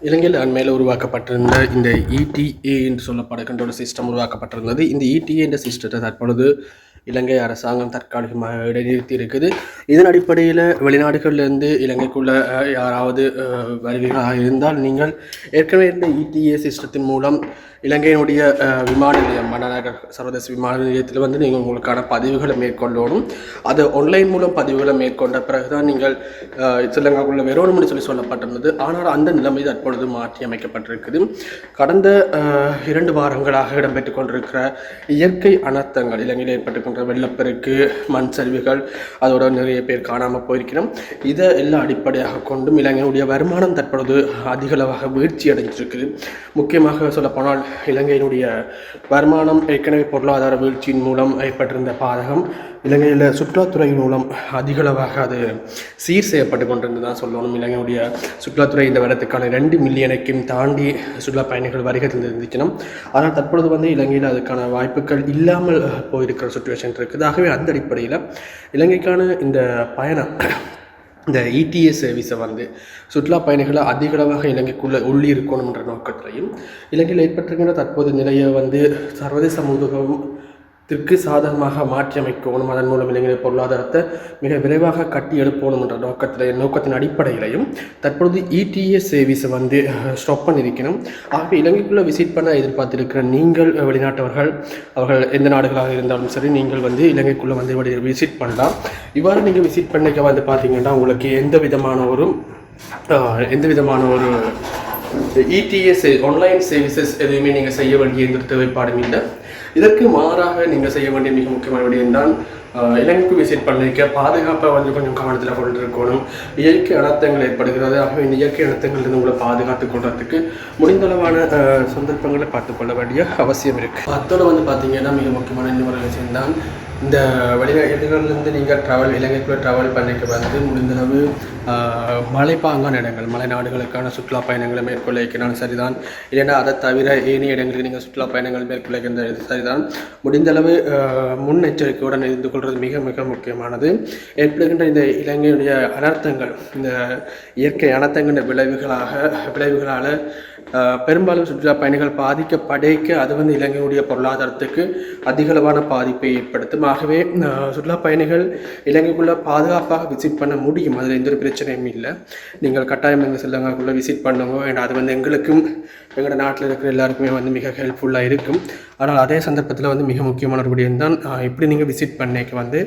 இலங்கையில் அண்மையில் உருவாக்கப்பட்டிருந்த இந்த இடிஏ என்று சொல்லப்படுகின்ற ஒரு சிஸ்டம் உருவாக்கப்பட்டிருந்தது. இந்த இடிஏ என்ற சிஸ்டத்தை தற்பொழுது இலங்கை அரசாங்கம் தற்காலிகமாக இடைநிறுத்தி இருக்குது இதன் அடிப்படையில் வெளிநாடுகளிலிருந்து இலங்கைக்குள்ள யாராவது வருவீர்களாக இருந்தால் நீங்கள் ஏற்கனவே இருந்த இடிஏ சிஸ்டத்தின் மூலம் இலங்கையினுடைய விமான நிலையம் மன்னநகர் சர்வதேச விமான நிலையத்தில் வந்து நீங்கள் உங்களுக்கான பதிவுகளை மேற்கொள்ளணும். அது ஆன்லைன் மூலம் பதிவுகளை மேற்கொண்ட பிறகுதான் நீங்கள் சிலங்காக்குள்ள ஸ்ரீலங்காக்குள்ள சொல்லி சொல்லப்பட்டிருந்தது. ஆனால் அந்த நிலைமை தற்பொழுது மாற்றி அமைக்கப்பட்டிருக்குது. கடந்த இரண்டு வாரங்களாக இடம்பெற்று கொண்டிருக்கிற இயற்கை அனர்த்தங்கள் இலங்கையில் ஏற்பட்டு ஏற்பட்டுக்கின்ற வெள்ளப்பெருக்கு மண் சரிவுகள் அதோட நிறைய பேர் காணாமல் போயிருக்கிறோம். இதை எல்லாம் அடிப்படையாக கொண்டும் இலங்கையினுடைய வருமானம் தற்பொழுது அதிகளவாக வீழ்ச்சி அடைஞ்சிருக்குது. முக்கியமாக சொல்லப்போனால் இலங்கையினுடைய வருமானம் ஏற்கனவே பொருளாதார வீழ்ச்சியின் மூலம் ஏற்பட்டிருந்த பாதகம் இலங்கையில் சுற்றுலாத்துறை மூலம் அதிகளவாக அது சீர் செய்யப்பட்டு கொண்டிருந்து தான் சொல்லணும். இலங்கையுடைய சுற்றுலாத்துறை இந்த வருடத்துக்கான ரெண்டு மில்லியனுக்கும் தாண்டி சுற்றுலா பயணிகள் வருகை இருந்துச்சுன்னா ஆனால் தற்பொழுது வந்து இலங்கையில் அதுக்கான வாய்ப்புகள் இல்லாமல் போயிருக்கிற சுச்சுவேஷன் இருக்குது. ஆகவே அந்த அடிப்படையில் இலங்கைக்கான இந்த பயணம் இந்த இடிஎஸ் சர்வீஸை வந்து சுற்றுலா பயணிகளை அதிக அளவாக இலங்கைக்குள்ளே உள்ளி இருக்கணுன்ற நோக்கத்திலையும் இலங்கையில் ஏற்பட்டிருக்கின்ற தற்போதைய நிலையை வந்து சர்வதேச திற்கு சாதகமாக மாற்றி அமைக்கணும் அதன் மூலம் இளைஞர் பொருளாதாரத்தை மிக விரைவாக கட்டி எழுப்பணும் என்ற நோக்கத்தில் நோக்கத்தின் அடிப்படையிலையும் தற்பொழுது இடிஎஸ் சர்வீஸை வந்து ஸ்டாப் பண்ணியிருக்கணும். ஆகவே இலங்கைக்குள்ளே விசிட் பண்ண எதிர்பார்த்திருக்கிற நீங்கள் வெளிநாட்டவர்கள் அவர்கள் எந்த நாடுகளாக இருந்தாலும் சரி நீங்கள் வந்து இலங்கைக்குள்ளே வந்து விசிட் பண்ணலாம். இவ்வாறு நீங்கள் விசிட் பண்ணிக்க வந்து பார்த்தீங்கன்னா உங்களுக்கு எந்த விதமான ஒரு எந்த விதமான ஒரு இடிஎஸ் ஆன்லைன் சர்வீசஸ் எதுவுமே நீங்கள் செய்ய வேண்டிய எந்த தேவைப்பாடும் இல்லை. இதற்கு மாறாக நீங்கள் செய்ய வேண்டிய மிக முக்கியமான விடயம் தான் இலங்கைக்கு விசிட் பண்ணிக்க பாதுகாப்பை வந்து கொஞ்சம் கவனத்தில் கொண்டு இருக்கணும் இயற்கை அனர்த்தங்கள் ஏற்படுகிறது. ஆகவே இந்த இயற்கை அனர்த்தங்கள்லேருந்து உங்களை பாதுகாத்து கொள்றதுக்கு முடிந்தளவான சந்தர்ப்பங்களை பார்த்துக்கொள்ள வேண்டிய அவசியம் இருக்குது அத்தோட வந்து பார்த்தீங்கன்னா மிக முக்கியமான இன்னொரு விஷயம் தான் இந்த வெளிநாட்டிலிருந்து நீங்கள் ட்ராவல் இலங்கைக்குள்ளே ட்ராவல் பண்ணிக்க வந்து முடிந்தளவு மலைப்பாங்கான இடங்கள் மலைநாடுகளுக்கான சுற்றுலா பயணங்களை மேற்கொள்ள வைக்கணும் சரிதான். இல்லைன்னா அதை தவிர ஏனைய இடங்களுக்கு நீங்கள் சுற்றுலா பயணங்கள் மேற்கொள்ள வைக்கிறது சரிதான். முடிந்தளவு முன்னெச்சரிக்கையுடன் இருந்து கொள்வது மிக மிக முக்கியமானது. ஏற்படுகின்ற இந்த இலங்கையுடைய அனர்த்தங்கள் இந்த இயற்கை அனர்த்தங்கின்ற விளைவுகளாக விளைவுகளால் பெரும்பாலும் சுற்றுலா பயணிகள் பாதிக்கப்படைக்க அது வந்து இலங்கையுடைய பொருளாதாரத்துக்கு அதிகளவான பாதிப்பை ஏற்படுத்தும். ஆகவே சுற்றுலா பயணிகள் இலங்கைக்குள்ளே பாதுகாப்பாக விசிட் பண்ண முடியும். அதில் எந்த ஒரு பிரச்சனையும் இல்லை. நீங்கள் கட்டாயம் எங்கள் ஸ்ரீலங்காக்குள்ளே விசிட் பண்ணுங்க. ஏன்னா அது வந்து எங்களுக்கும் எங்களோட நாட்டில் இருக்கிற எல்லாருக்குமே வந்து மிக ஹெல்ப்ஃபுல்லாக இருக்கும். ஆனால் அதே சந்தர்ப்பத்தில் வந்து மிக முக்கியமான ஒரு விடயம் தான் ஆஹ், இப்படி நீங்கள் விசிட் பண்ணிக்க வந்து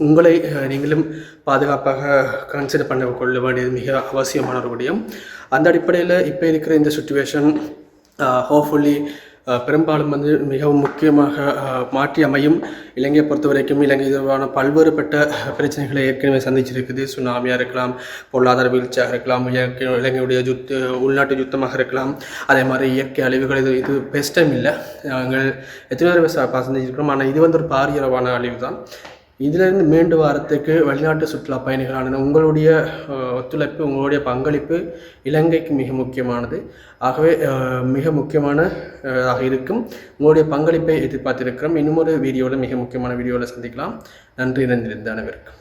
உங்களை நீங்களும் பாதுகாப்பாக கன்சிடர் பண்ண கொள்ள வேண்டியது மிக அவசியமான ஒரு விடயம். அந்த அடிப்படையில் இப்போ இருக்கிற இந்த சுச்சுவேஷன் ஹோப்ஃபுல்லி பெரும்பாலும் வந்து மிகவும் முக்கியமாக மாற்றி அமையும். இலங்கையை பொறுத்த வரைக்கும் இலங்கை தொடர்பான பல்வேறுபட்ட பிரச்சனைகளை ஏற்கனவே சந்திச்சிருக்குது. சுனாமியாக இருக்கலாம் பொருளாதார வீழ்ச்சியாக இருக்கலாம் இயற்கை இலங்கையுடைய யுத்த உள்நாட்டு யுத்தமாக இருக்கலாம். அதே மாதிரி இயற்கை அழிவுகள் இது இது பெஸ்ட் டைம் இல்லை. நாங்கள் எத்தனை பேர் சந்திச்சிருக்கிறோம். ஆனால் இது வந்து ஒரு பாரியளவான அழிவு தான் இதிலிருந்து மீண்டு வாரத்துக்கு வெளிநாட்டு சுற்றுலா பயணிகளான உங்களுடைய ஒத்துழைப்பு உங்களுடைய பங்களிப்பு இலங்கைக்கு மிக முக்கியமானது. ஆகவே மிக முக்கியமான ஆக இருக்கும். உங்களுடைய பங்களிப்பை எதிர்பார்த்திருக்கிறோம். இன்னும் ஒரு வீடியோவில் மிக முக்கியமான வீடியோவில் சந்திக்கலாம். நன்றி நன்றி அனைவருக்கும்.